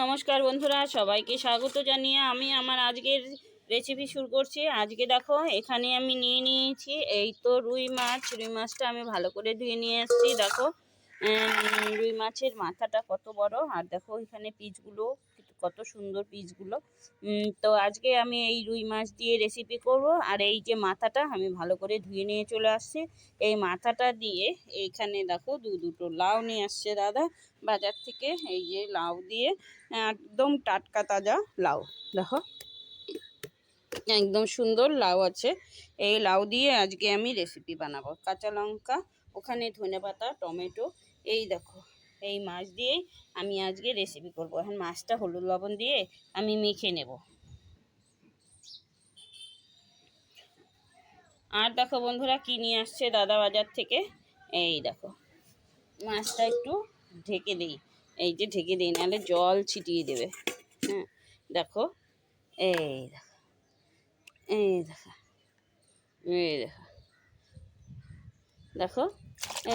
নমস্কার বন্ধুরা, সবাইকে স্বাগত জানিয়ে আমি আমার আজকের রেসিপি শুরু করছি। আজকে দেখো, এখানে আমি নিয়ে নিয়েছি এই তো রুই মাছ। রুই মাছটা আমি ভালো করে ধুয়ে নিয়ে এসেছি। দেখো রুই মাছের মাথাটা কত বড়। আর দেখো, এখানে পিসগুলো কত সুন্দর পিসগুলো। তো আজকে আমি এই রুই মাছ দিয়ে রেসিপি করব। আর এই যে মাথাটা আমি ভালো করে ধুয়ে নিয়ে চলে আসছি। এই মাথাটা দিয়ে এইখানে দেখো দু দুটো লাউ নিয়ে আসছে দাদা বাজার থেকে। এই যে লাউ দিয়ে একদম টাটকা তাজা লাউ। দেখো, একদম সুন্দর লাউ আছে। এই লাউ দিয়ে আজকে আমি রেসিপি বানাবো। কাঁচা লঙ্কা, ওখানে ধনেপাতা, টমেটো, এই দেখো। এই মাছ দিয়েই আমি আজকে রেসিপি করব। এখন মাছটা হলুদ লবণ দিয়ে আমি মেখে নেব। আর দেখো বন্ধুরা কি নিয়ে আসছে দাদা বাজার থেকে? এই দেখো, মাছটা একটু ঢেকে দিই। এই যে ঢেকে দিই, নাহলে জল ছিটিয়ে দেবে। হ্যাঁ দেখো, এই দেখো এই দেখো এই দেখো দেখো,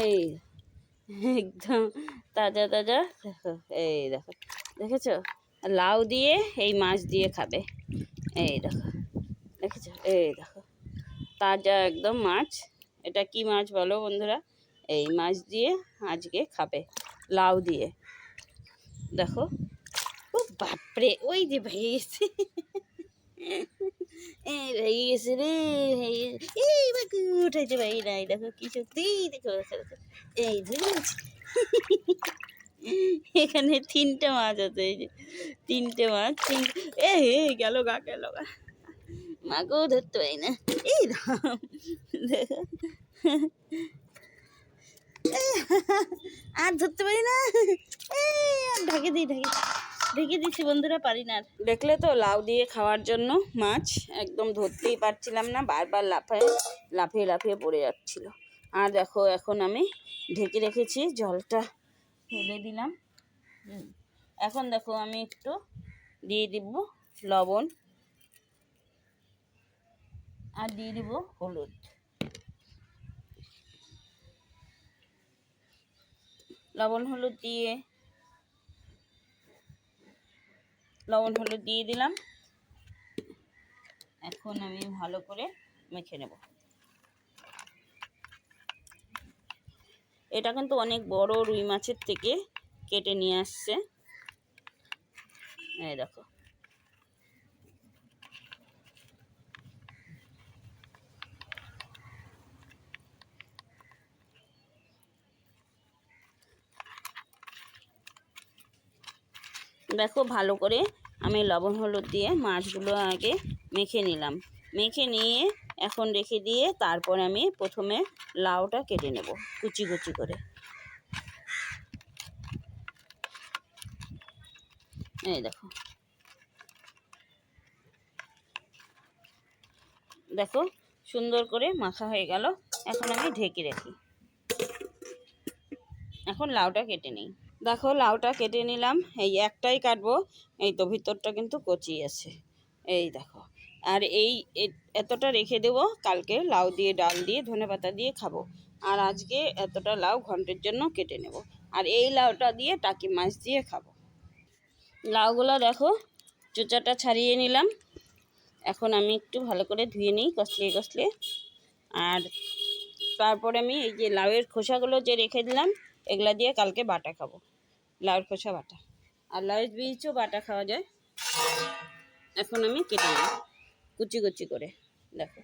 এই একদম তাজা তাজা। দেখো, এই দেখো। দেখেছ? লাউ দিয়ে এই মাছ দিয়ে খাবে। এই দেখো। দেখেছ? এই দেখো। তাজা একদম মাছ। এটা কি মাছ বলো বন্ধুরা? এই মাছ দিয়ে আজকে খাবে, লাউ দিয়ে। দেখো? ও বাপরে, ওই যে ভেঙে গেছে। ভেঙে গেছে রে ভেঙে। এই দেখো কি। এই এখানে তিনটে মাছ আছে, এই যে তিনটে মাছ তিনটে এ হে গেল গা গেল গা। মাকেও ধরতে পারি না। এই রাম আর ধরতে পারি না। এই, আর ঢাকে দিই, ঢাকে ঢেকে দিচ্ছি বন্ধুরা, পারি না দেখলে তো, লাউ দিয়ে খাওয়ার জন্য মাছ, একদম ধরতেই পারছিলাম না, বারবার লাফায়, লাফিয়ে লাফিয়ে পড়ে যাচ্ছিল। আর দেখো, এখন আমি ঢেকে রেখেছি, জলটা ফেলে দিলাম। এখন দেখো, আমি একটু দিয়ে দিব লবণ আর দিয়ে দিব হলুদ। লবণ, হলুদ দিয়ে লবণ হলুদ দিয়ে দিলাম। এখন আমি ভালো করে মেখে নেব। এটা কিন্তু অনেক বড় রুই মাছের থেকে কেটে নিয়ে আসছে। এই দেখো। দেখো ভালো করে আমি লবণ হলুদ দিয়ে মাছগুলো আগে মেখে নিলাম। মেখে নিয়ে এখন রেখে দিয়ে তারপর আমি প্রথমে লাউটা কেটে নেব কুচি কুচি করে। এই দেখো। দেখো সুন্দর করে মাখা হয়ে গেল। এখন আমি ঢেকে রাখি। এখন লাউটা কেটে নিই। দেখো, লাউটা কেটে নিলাম। এই একটাই কাটবো। এই তো, ভিতরটা কিন্তু কচি আছে। এই দেখো। আর এই এতটা রেখে দেবো। কালকে লাউ দিয়ে, ডাল দিয়ে ধনেপাতা দিয়ে খাব। আর আজকে এতটা লাউ ঘন্টের জন্য কেটে নেব। আর এই লাউটা দিয়ে টাকি মাছ দিয়ে খাব। লাউগুলো দেখো, চোচাটা ছাড়িয়ে নিলাম। এখন আমি একটু ভালো করে ধুয়ে নিই কষলিয়ে কষলিয়ে আর তারপরে আমি এই যে লাউয়ের খোসাগুলো যে রেখে দিলাম, এগুলা দিয়ে কালকে বাটা খাব। লাউয়ের খোসা বাটা। আর লাউয়ের বীজও বাটা খাওয়া যায়। এখন আমি কেটে নিই কুচি কুচি করে। দেখো।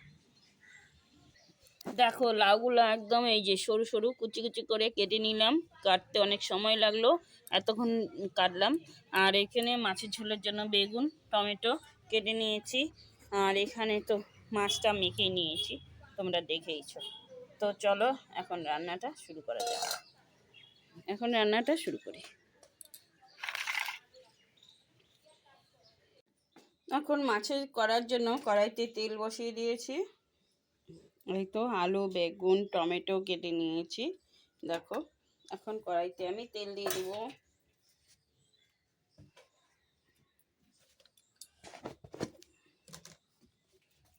দেখো, লাউগুলো একদম এই যে সরু সরু কুচি কুচি করে কেটে নিলাম। কাটতে অনেক সময় লাগল, এতক্ষণ কাটলাম। আর এখানে মাছের ঝোলের জন্য বেগুন, টমেটো কেটে নিয়েছি। আর এখানে তো মাছটা মেখে নিয়েছি, তোমরা দেখেইছো। তো চলো, এখন রান্নাটা শুরু করা যাক। এখন রান্নাটা শুরু করি। এখন মাছের করার জন্য কড়াইতে তেল বসিয়ে দিয়েছি। এই তো আলু, বেগুন, টমেটো কেটে নিয়েছি। দেখো, এখন কড়াইতে আমি তেল দিয়ে দেবো।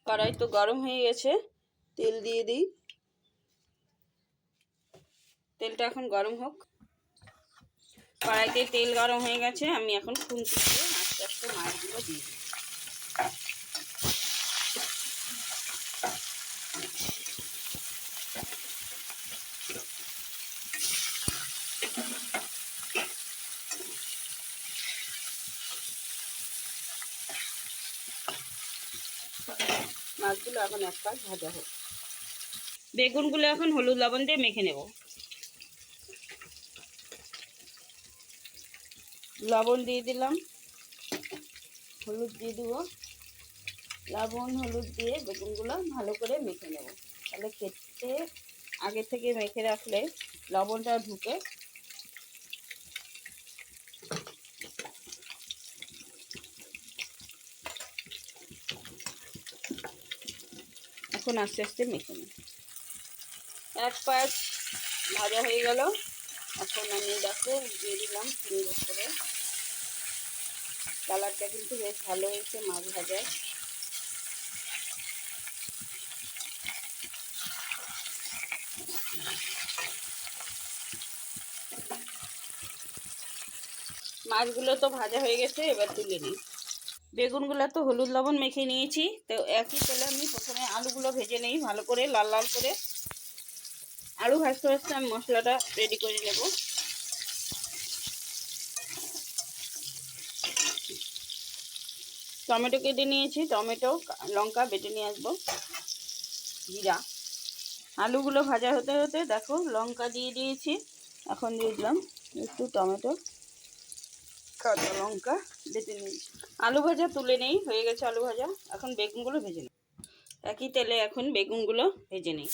কড়াই তো গরম হয়ে গেছে, তেল দিয়ে দিই। তেলটা এখন গরম হোক। কড়াইতে তেল গরম হয়ে গেছে, আমি এখন দিয়ে আস্তে আস্তে মাছগুলো দিয়ে দিই। মাছগুলো এখন ভাজা হোক। বেগুনগুলো এখন হলুদ লবণ দিয়ে মেখে নেব। লবণ দিয়ে দিলাম। হলুদ দিয়ে দিব। লবণ, হলুদ দিয়ে বেগুনগুলো ভালো করে মেখে নেব। তাহলে খেতে, আগে থেকে মেখে রাখলে লবণটা ঢুকে এখন আস্তে আস্তে মেখে নেব। এক পাঁচ ভাজা হয়ে গেল। এখন আমি দেখো দিয়ে দিলাম সুন্দর করে কালারটা কিন্তু বেশ ভালো হয়েছে মাছ ভাজায়। মাছগুলো তো ভাজা হয়ে গেছে, এবার তুলে নিই। বেগুনগুলো তো হলুদ লবণ মেখে নিয়েছি। তো একই তেলে আমি প্রথমে আলুগুলো ভেজে নিই, ভালো করে, লাল লাল করে। আলু ভাজতে ভাজতে আমি মশলাটা রেডি করে নেব। টমেটো কেটে নিয়েছি, টমেটো, লঙ্কা বেটে নিয়ে আসব। জিরা। আলুগুলো ভাজা হতে হতে দেখো, লঙ্কা দিয়ে দিয়েছি। এখন দিয়ে দিলাম একটু টমেটো। কাঁচা লঙ্কা বেটে নিয়েছি আলু ভাজা তুলে নেই, হয়ে গেছে আলু ভাজা। এখন বেগুনগুলো ভেজে নিই একই তেলে এখন বেগুনগুলো ভেজে নিই।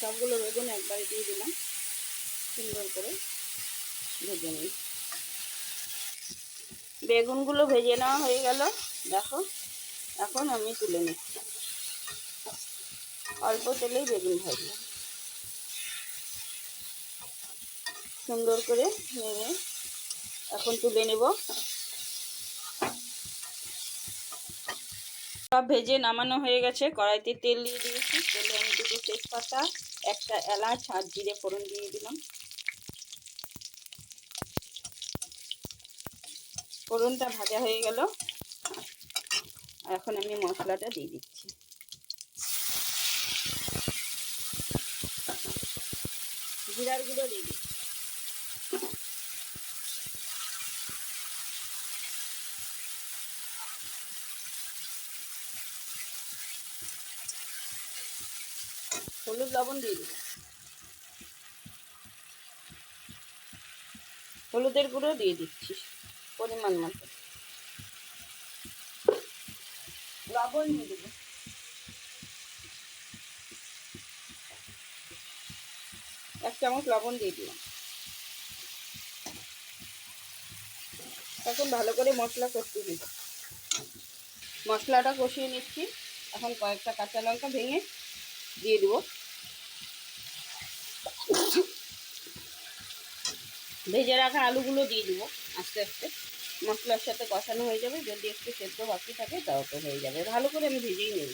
সবগুলো বেগুন একবারে দিয়ে দিলাম। সুন্দর করে ভেজে নিই। বেগুনগুলো ভেজে নেওয়া হয়ে গেল। দেখো, এখন আমি তুলে নিচ্ছি। অল্প তেলেই বেগুন ভাজলাম সুন্দর করে নেড়ে এখন তুলে নেব। সব ভেজে নামানো হয়ে গেছে। কড়াইতে তেল দিয়ে দিয়েছি। তেলে আমি দুটো তেজপাতা, একটা এলাচ আর জিরে ফোড়ন দিয়ে দিলাম। ফোড়নটা ভাজা হয়ে গেল। এখন আমি মশলাটা দিয়ে দিচ্ছি। জিরার গুঁড়ো দিয়ে দিচ্ছি। হলুদ লবণ দিয়ে দিলাম। হলুদের গুঁড়ো দিয়ে দিচ্ছি পরিমাণ মতো। লবণ দিয়ে দেবো। এক চামচ লবণ দিয়ে দিলাম। এখন ভালো করে মশলা কষিয়ে নিব। মশলাটা কষিয়ে নিচ্ছি। এখন কয়েকটা কাঁচা লঙ্কা ভেঙে দিয়ে দেবো। ভেজে রাখা আলুগুলো দিয়ে দেবো আস্তে আস্তে। মশলার সাথে কষানো হয়ে যাবে, যদি একটু সেদ্ধ বাকি থাকে তাও তো হয়ে যাবে। ভালো করে আমি ভেজেই নেব।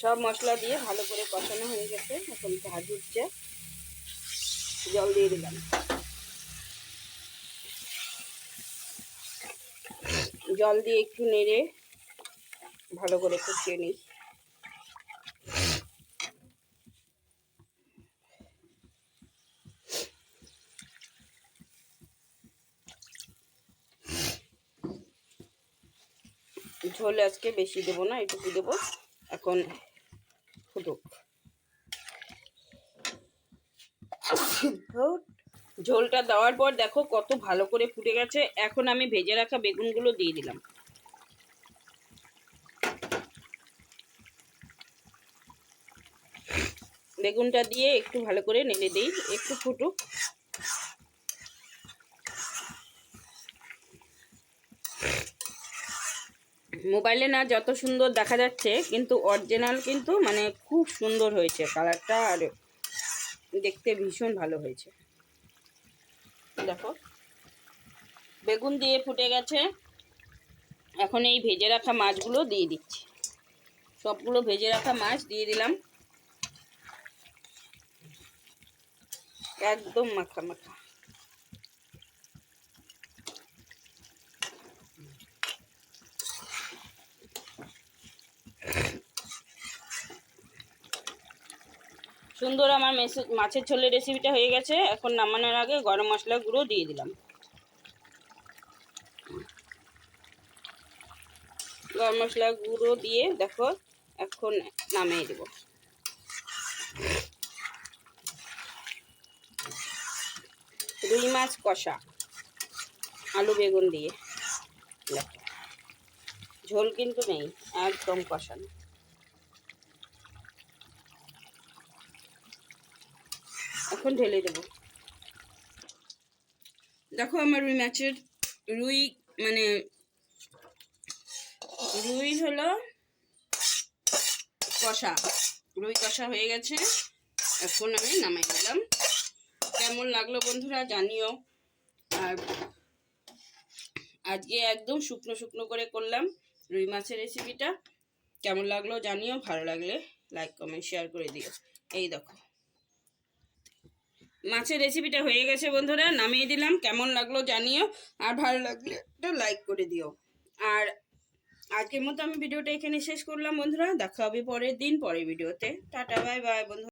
সব মশলা দিয়ে ভালো করে কষানো হয়ে গেছে। এখন ভাজ উঠছে জল দিয়ে দিলাম। জল দিয়ে একটু নেড়ে ভালো করে কষিয়ে নিই। ঝোল আজকে বেশি দেবো না, এটুকু দেবো। এখন ফুটুক। ঝোলটা দেওয়ার পর দেখো কত ভালো করে ফুটে গেছে। এখন আমি ভেজে রাখা বেগুনগুলো দিয়ে দিলাম। বেগুনটা দিয়ে একটু ভালো করে নেড়ে দিই, একটু ফুটুক। মোবাইলে না যত সুন্দর দেখা যাচ্ছে, কিন্তু অরিজিনাল কিন্তু মানে খুব সুন্দর হয়েছে। কালারটা আর দেখতে ভীষণ ভালো হয়েছে। দেখো। বেগুন দিয়ে ফুটে গেছে। এখন এই ভেজে রাখা মাছগুলো দিয়ে দিচ্ছি। সবগুলো ভেজে রাখা মাছ দিয়ে দিলাম। একদম মাখা মাখা। সুন্দর আমার মাছের ঝোলের রেসিপিটা হয়ে গেছে। এখন নামানোর আগে গরম মশলা গুঁড়ো দিয়ে দিলাম। গরম মশলা গুঁড়ো দিয়ে দেখো, এখন নামিয়ে দেব। রুই মাছ কষা, আলু বেগুন দিয়ে। ঝোল কিন্তু নেই, একদম কষানো। এখন ঢেলে দেবো। দেখো আমার রুই মাছের রুই মানে রুই হলো কষা। রুই কষা হয়ে গেছে, এখন আমি নামাই দিলাম। কেমন লাগল বন্ধুরা জানিও। আর আজকে একদম শুকনো শুকনো করে করলাম রুই মাছের রেসিপিটা কেমন লাগল জানিও, ভালো লাগলে লাইক কমেন্ট শেয়ার করে দিও। এই দেখো। মাছের রেসিপিটা হয়ে গেছে বন্ধুরা, নামিয়ে দিলাম, কেমন লাগল জানিও, আর ভালো লাগলে একটা লাইক করে দিও। আর আজকের মতো আমি ভিডিওটা এখানে শেষ করলাম বন্ধুরা, দেখা হবে পরের দিন, পরের ভিডিওতে। টাটা বাই বাই বন্ধু